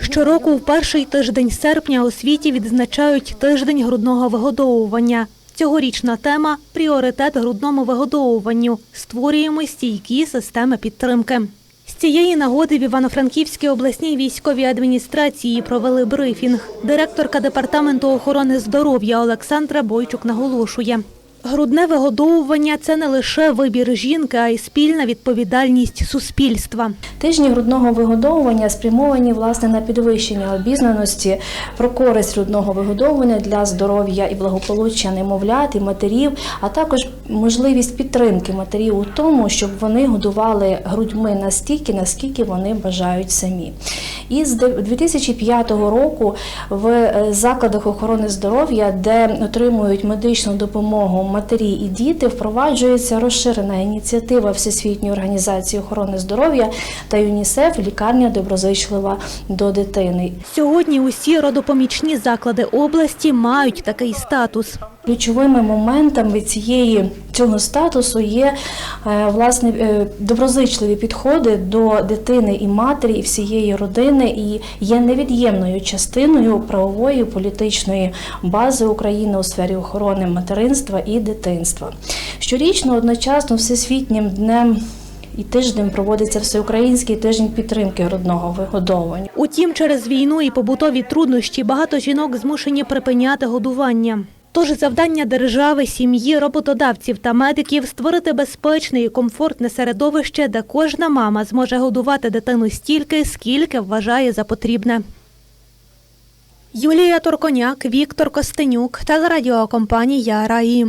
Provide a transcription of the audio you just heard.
Щороку в перший тиждень серпня у світі відзначають тиждень грудного вигодовування. Цьогорічна тема пріоритет грудному вигодовуванню. Створюємо стійкі системи підтримки. З цієї нагоди в Івано-Франківській обласній військовій адміністрації провели брифінг. Директорка департаменту охорони здоров'я Олександра Бойчук наголошує. Грудне вигодовування це не лише вибір жінки, а й спільна відповідальність суспільства. Тижні грудного вигодовування спрямовані власне на підвищення обізнаності про користь грудного вигодовування для здоров'я і благополуччя немовлят і матерів, а також можливість підтримки матерів у тому, щоб вони годували грудьми настільки, наскільки вони бажають самі. І з де- 2005 року в е, закладах охорони здоров'я, де отримують медичну допомогу матері і діти, впроваджується розширена ініціатива Всесвітньої організації охорони здоров'я та ЮНІСЕФ Лікарня доброзичлива до дитини. Сьогодні усі родопомічні заклади області мають такий статус. Ключовими моментами цієї цього статусу є е, власне е, доброзичливі підходи до дитини і матері, і всієї родини, і є невід'ємною частиною правової політичної бази України у сфері охорони материнства і дитинства. Щорічно одночасно всесвітнім днем. І тиждень проводиться всеукраїнський тиждень підтримки грудного вигодовування. Утім, через війну і побутові труднощі багато жінок змушені припиняти годування. Тож завдання держави, сім'ї, роботодавців та медиків створити безпечне і комфортне середовище, де кожна мама зможе годувати дитину стільки, скільки вважає за потрібне. Юлія Турконяк, Віктор Костенюк, телерадіокомпанія Раї.